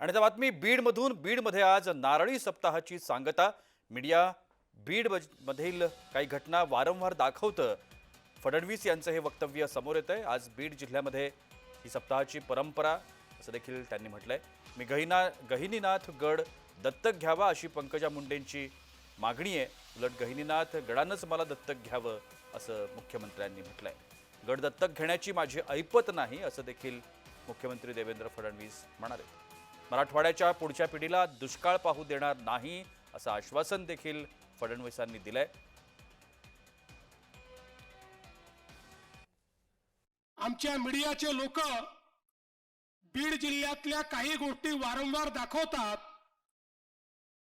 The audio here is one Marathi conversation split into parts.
आणि त्या बातमी बीडमधून बीडमध्ये आज नारळी सप्ताहाची सांगता. मीडिया बीड मधील काही घटना वारंवार दाखवतं. फडणवीस यांचं हे वक्तव्य समोर येतं आहे आज बीड जिल्ह्यामध्ये ही सप्ताहाची परंपरा असं देखील त्यांनी म्हटलं आहे मी गहिना गहिनीनाथ गड दत्तक घ्यावा अशी पंकजा मुंडेंची मागणी आहे. उलट गहिनीनाथ गडानंच मला दत्तक घ्यावं असं मुख्यमंत्र्यांनी म्हटलं आहे गड दत्तक घेण्याची माझी ऐपत नाही असं देखील मुख्यमंत्री देवेंद्र फडणवीस म्हणाले मराठवाड्याच्या पुढच्या पिढीला दुष्काळ पाहू देणार नाही असं आश्वासन देखील फडणवीसांनी दिलंय. आमच्या मीडियाचे लोक बीड जिल्ह्यातल्या काही गोष्टी वारंवार दाखवतात.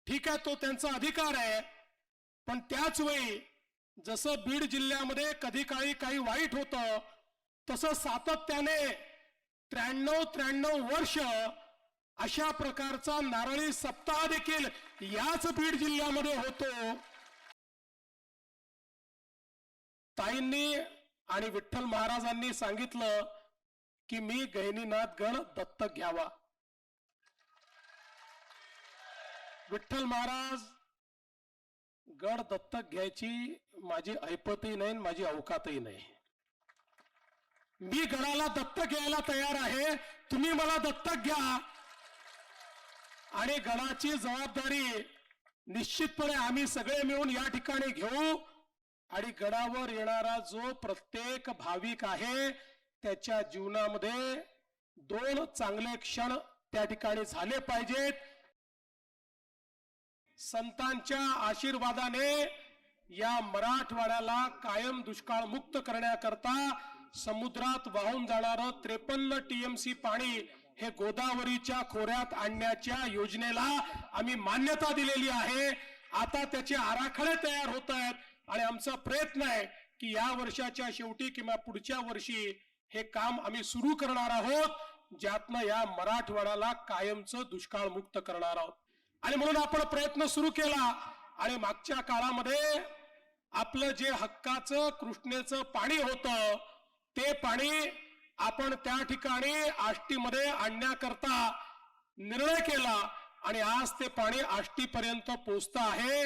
ठीक आहे तो त्यांचा अधिकार आहे. पण त्याच वेळी जसं बीड जिल्ह्यामध्ये कधी काळी काही वाईट होतं तसं सातत्याने त्र्याण्णव त्र्याण्णव वर्ष अशा प्रकारचा नारळी सप्ताह देखील याच बीड जिल्ह्यामध्ये होतो. ताईंनी आणि विठ्ठल महाराजांनी सांगितलं की मी गहिनीनाथ गण दत्तक घ्यावा. विठ्ठल महाराज गड दत्तक घ्यायची माझी ऐपतही नाही आणि माझी अवकातही नाही. मी गडाला दत्तक घ्यायला तयार आहे. तुम्ही मला दत्तक घ्या. आणि गडाची जबाबदारी निश्चितपणे आम्ही सगळे मिळून या ठिकाणी घेऊ. आणि गडावर येणारा जो प्रत्येक भाविक आहे त्याच्या जीवनामध्ये दोन चांगले क्षण त्या ठिकाणी झाले पाहिजेत. संतांच्या आशीर्वादाने या मराठवाड्याला कायम दुष्काळ मुक्त करण्याकरता समुद्रात वाहून जाणारं त्रेपन्न टीएमसी पाणी हे गोदावरीच्या खोऱ्यात आणण्याच्या योजनेला आम्ही मान्यता दिलेली आहे. आता त्याचे आराखडे तयार होत आहेत आणि आमचा प्रयत्न आहे की या वर्षाच्या शेवटी किंवा पुढच्या वर्षी हे काम आम्ही सुरू करणार आहोत ज्यातनं या मराठवाड्याला कायमचं दुष्काळ मुक्त करणार आहोत. आणि म्हणून आपण प्रयत्न सुरू केला आणि मागच्या काळामध्ये आपलं जे हक्काचं कृष्णेचं पाणी होतं ते पाणी आपण त्या ठिकाणी आष्टीमध्ये आणण्याकरता निर्णय केला आणि आज ते पाणी आष्टीपर्यंत पोचतं आहे.